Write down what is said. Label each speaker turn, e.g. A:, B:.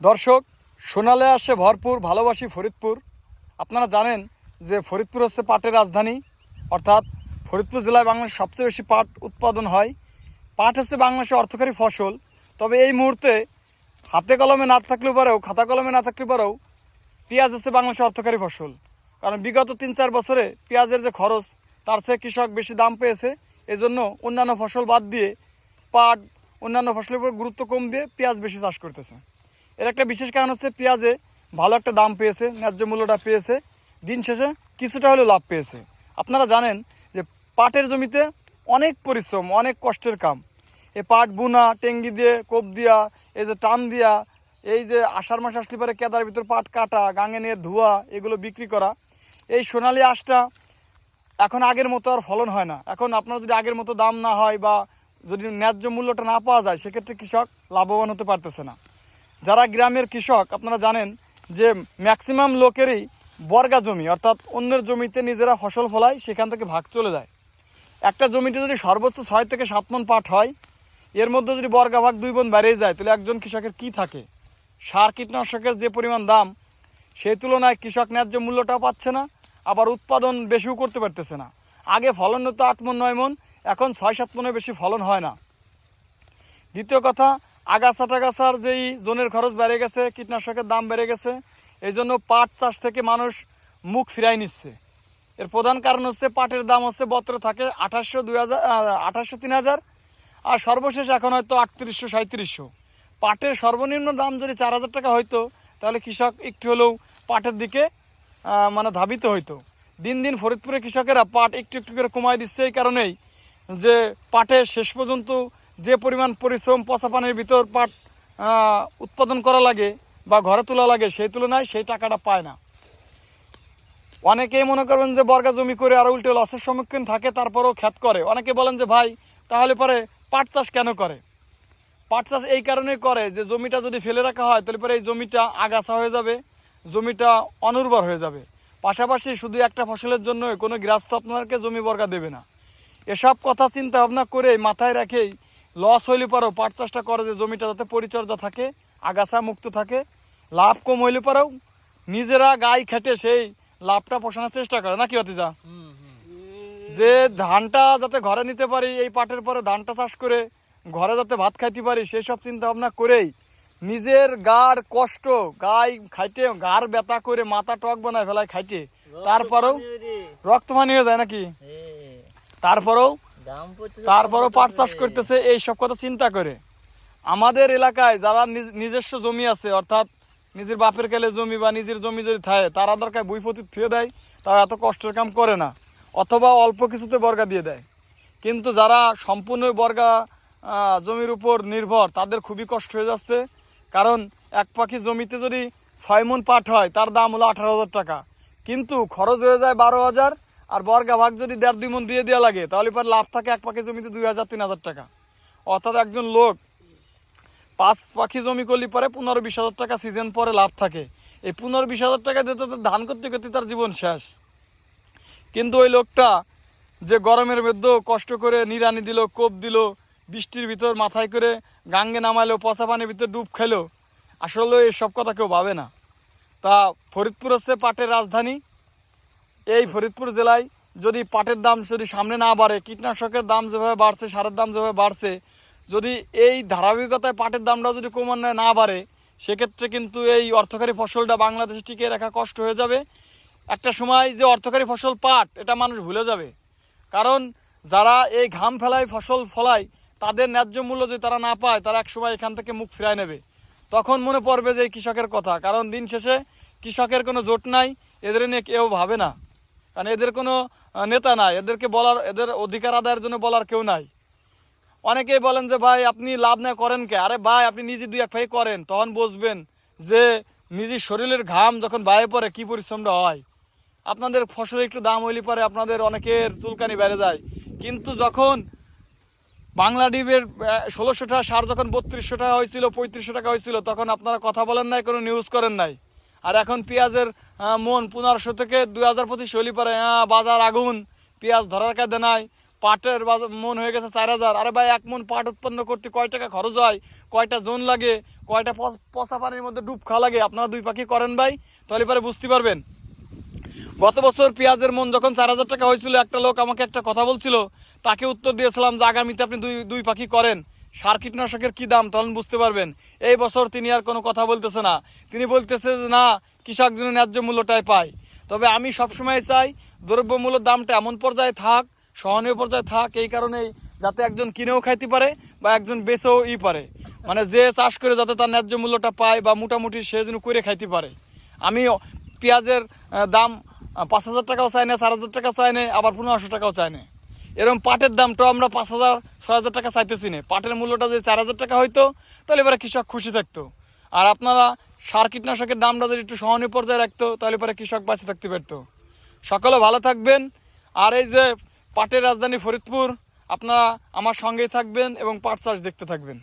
A: দর্শক, সোনালে আসে ভরপুর, ভালোবাসি ফরিদপুর। আপনারা জানেন যে ফরিদপুর হচ্ছে পাটের রাজধানী। অর্থাৎ ফরিদপুর জেলায় বাংলাদেশের সবচেয়ে বেশি পাট উৎপাদন হয়। পাট হচ্ছে বাংলাদেশের অর্থকারী ফসল। তবে এই মুহূর্তে হাতে কলমে না থাকলেও পারেও, খাতা কলমে না থাকলেও পারেও পেঁয়াজ হচ্ছে বাংলাদেশের অর্থকারী ফসল। কারণ বিগত তিন চার বছরে পেঁয়াজের যে খরচ, তার চেয়ে কৃষক বেশি দাম পেয়েছে। এজন্য অন্যান্য ফসল বাদ দিয়ে পাট অন্যান্য ফসলের উপর গুরুত্ব কম দিয়ে পেঁয়াজ বেশি চাষ করতেছে। এর একটা বিশেষ কারণ হচ্ছে পেঁয়াজে ভালো একটা দাম পেয়েছে, ন্যায্য মূল্যটা পেয়েছে। দিন শেষে কিছুটা হলেও লাভ পেয়েছে। আপনারা জানেন যে পাটের জমিতে অনেক পরিশ্রম, অনেক কষ্টের কাম। এই পাট, বুনা, টেঙ্গি দিয়ে, কোপ দিয়া, এই যে টান দিয়া, এই যে আষাঢ় মাস আসলে পরে কেদার ভিতর পাট কাটা, গাঙে নিয়ে ধোয়া, এগুলো বিক্রি করা, এই সোনালি আঁশটা এখন আগের মতো আর ফলন হয় না। এখন আপনার যদি আগের মতো দাম না হয় বা যদি ন্যায্য মূল্যটা না পাওয়া যায়, সেক্ষেত্রে কৃষক লাভবান হতে পারতেছে না। যারা গ্রামের কৃষক, আপনারা জানেন যে ম্যাক্সিমাম লোকেরই বর্গা জমি, অর্থাৎ অন্যের জমিতে নিজেরা ফসল ফলায়, সেখান থেকে ভাগ চলে যায়। একটা জমিতে যদি সর্বোচ্চ ছয় থেকে সাত মন পাট হয়, এর মধ্যে যদি বর্গা ভাগ দুই বোন বেড়ে যায়, তাহলে একজন কৃষকের কি থাকে? সার কীটনাশকের যে পরিমাণ দাম, সেই তুলনায় কৃষক ন্যায্য মূল্যটাও পাচ্ছে না, আবার উৎপাদন বেশিও করতে পারতেছে না। আগে ফলন হতো আট মন, নয় মন, এখন ছয় সাত মনের বেশি ফলন হয় না। দ্বিতীয় কথা আগাছা টাগাছার যেই জোনের খরচ বেড়ে গেছে, কীটনাশকের দাম বেড়ে গেছে, এই জন্য পাট চাষ থেকে মানুষ মুখ ফিরাই নিচ্ছে। এর প্রধান কারণ হচ্ছে পাটের দাম হচ্ছে বত্র থাকে আঠাশশো দুই হাজার আঠাশশো তিন হাজার, আর সর্বশেষ এখন হয়তো আটত্রিশশো সাঁত্রিশশো পাটের সর্বনিম্ন দাম যদি চার হাজার টাকা হইতো, তাহলে কৃষক একটু হলেও পাটের দিকে মানে ধাবিত হইতো। দিন দিন ফরিদপুরে কৃষকেরা পাট একটু একটু করে কমায় দিচ্ছে এই কারণেই যে পাটে শেষ পর্যন্ত যে পরিমাণ পরিশ্রম পচা পানির ভিতর পাট উৎপাদন করা লাগে বা ঘরে তোলা লাগে, সেই তুলনায় সেই টাকাটা পায় না। অনেকেই মনে করবেন যে বর্গা জমি করে আর উল্টে লসের সম্মুখীন থাকে, তারপরেও খ্যাত করে। অনেকে বলেন যে, ভাই, তাহলে পরে পাট চাষ কেন করে? পাট চাষ এই কারণে করে যে, জমিটা যদি ফেলে রাখা হয়, তাহলে পরে এই জমিটা আগাছা হয়ে যাবে, জমিটা অনুর্বর হয়ে যাবে। পাশাপাশি শুধু একটা ফসলের জন্য কোনো গৃহস্থ আপনাকে জমি বর্গা দেবে না। এসব কথা চিন্তা ভাবনা করে মাথায় রেখেই লস হইলে পরেও পাট চাষটা করে যে জমিটা যাতে পরিচর্যা থাকে আগাছা মুক্ত থাকে লাভ কম হইলে পরেও নিজেরা গাই খেটে সেই লাভটা পোষানোর চেষ্টা করে নাকি অতিজা? যে ধানটা যাতে ঘরে নিতে পারি এই পাটের পরে ধানটা চাষ করে ঘরে যাতে ভাত খাইতে পারি সেই সব চিন্তা ভাবনা করেই নিজের গার কষ্ট গাই খাইতে গার ব্যথা করে মাথা টক বানায় ফেলায় খাইতে তারপরেও রক্ত পানি হয়ে যায় নাকি? তারপরেও তারপরেও পাট চাষ করতেছে এই সব কথা চিন্তা করে। আমাদের এলাকায় যারা নিজ- নিজস্ব জমি আছে অর্থাৎ নিজের বাপের কালে জমি বা নিজের জমি যদি থাকে তারা দরকার বই প্রতি থুয়ে দেয় তারা এত কষ্টের কাম করে না অথবা অল্প কিছুতে বর্গা দিয়ে দেয়। কিন্তু যারা সম্পূর্ণ বর্গা জমির উপর নির্ভর তাদের খুবই কষ্ট হয়ে যাচ্ছে। কারণ এক পাখি জমিতে যদি ছয় মন পাট হয় তার দাম হলো আঠারো হাজার টাকা। কিন্তু খরচ হয়ে যায় বারো হাজার আর বর্গা ভাগ যদি দেড় দুই মন দিয়ে দেওয়া লাগে, তাহলে পর লাভ থাকে এক পাখি জমিতে দুই হাজার, তিন হাজার টাকা। অর্থাৎ একজন লোক পাঁচ পাখি জমি করলে পরে পনেরো বিশ হাজার টাকা সিজন পরে লাভ থাকে। এই পনেরো বিশ হাজার টাকা দিতে তো ধান করতে করতে তার জীবন শেষ। কিন্তু ওই লোকটা যে গরমের মধ্যেও কষ্ট করে নিরানি দিল, কোপ দিল, বৃষ্টির ভিতর মাথায় করে গাঙ্গে নামাইলো, পচা পানির ভিতর ডুব খেলো, আসলে এসব কথা কেউ ভাবে না। তা ফরিদপুর হচ্ছে পাটের রাজধানী। এই ফরিদপুর জেলায় যদি পাটের দাম যদি সামনে না বাড়ে, কীটনাশকের দাম যেভাবে বাড়ছে, সারের দাম যেভাবে বাড়ছে, যদি এই ধারাবাহিকতায় পাটের দামটা যদি ক্রমান্বয়ে না বাড়ে, সেক্ষেত্রে কিন্তু এই অর্থকারী ফসলটা বাংলাদেশে টিকিয়ে রাখা কষ্ট হয়ে যাবে। একটা সময় যে অর্থকারী ফসল পাট, এটা মানুষ ভুলে যাবে। কারণ যারা এই ঘাম ফেলায়, ফসল ফলায়, তাদের ন্যায্য মূল্য যদি তারা না পায়, তারা এক সময় এখান থেকে মুখ ফিরায় নেবে। তখন মনে পড়বে যে কৃষকের কথা। কারণ দিন শেষে কৃষকের কোনো জোট নাই, এদের নিয়ে কেউ ভাবে না। কারণ এদের কোনো নেতা নাই। এদেরকে বলার, এদের অধিকার আদায়ের জন্য বলার কেউ নাই। অনেকেই বলেন যে, ভাই, আপনি লাভ না করেন কে? আরে ভাই, আপনি নিজে দুই এক ভাই করেন, তখন বুঝবেন যে নিজের শরীরের ঘাম যখন বাইরে পড়ে, কি পরিশ্রমটা হয়। আপনাদের ফসলের একটু দাম হইলে পরে আপনাদের অনেকের চুলকানি বেড়ে যায়। কিন্তু যখন বাংলা ডিবের ষোলোশো টাকা সার যখন বত্রিশশো টাকা হয়েছিল, পঁয়ত্রিশশো টাকা হয়েছিল, তখন আপনারা কথা বলেন নাই, কোনো নিউজ করেন নাই। আর এখন পেঁয়াজের মন পনেরোশো থেকে দুই হাজার পঁচিশ হলি পরে বাজার আগুন, পেঁয়াজ ধরার কাজে নাই, পাটের মন হয়ে গেছে চার হাজার। আরে ভাই, এক মন পাট উৎপন্ন করতে কয় টাকা খরচ হয়? কয়টা জোন লাগে? কয়টা পচা পানির মধ্যে ডুব খাওয়া লাগে? আপনারা দুই পাখি করেন ভাই, তাহলে পরে বুঝতে পারবেন। গত বছর পেঁয়াজের মন যখন চার হাজার টাকা হয়েছিল, একটা লোক আমাকে একটা কথা বলছিল, তাকে উত্তর দিয়েছিলাম যে আগামীতে আপনি দুই দুই পাখি করেন। সার কীটনাশকের কী দাম? তখন বুঝতে পারবেন। এই বছর তিনি আর কোনো কথা বলতেছে না। তিনি বলতেছে যে, না, কৃষক যেন ন্যায্য মূল্যটাই পায়। তবে আমি সবসময় চাই দ্রব্যমূল্যের দামটা এমন পর্যায়ে থাক, সহনীয় পর্যায়ে থাক, এই কারণেই যাতে একজন কিনেও খাইতে পারে বা একজন বেচেও ই পারে। মানে যে চাষ করে যাতে তার ন্যায্য মূল্যটা পায় বা মোটামুটি সে যেন করে খাইতে পারে। আমি পেঁয়াজের দাম পাঁচ হাজার টাকাও চাই না, চার হাজার টাকা চাই না, আবার পনেরোশো টাকাও চাই না। এরকম পাটের দামটাও আমরা পাঁচ হাজার, ছয় হাজার টাকা চাইতেছি না। পাটের মূল্যটা যদি চার হাজার টাকা হইতো, তাহলে এবারে কৃষক খুশি থাকতো। আর আপনারা সার কীটনাশকের দামটা যদি একটু সহনীয় পর্যায়ে রাখতো, তাহলে পরে কৃষক বাঁচে থাকতে পারতো। সকলে ভালো থাকবেন। আর এই যে পাটের রাজধানী ফরিদপুর, আপনারা আমার সঙ্গেই থাকবেন এবং পাট চাষ দেখতে থাকবেন।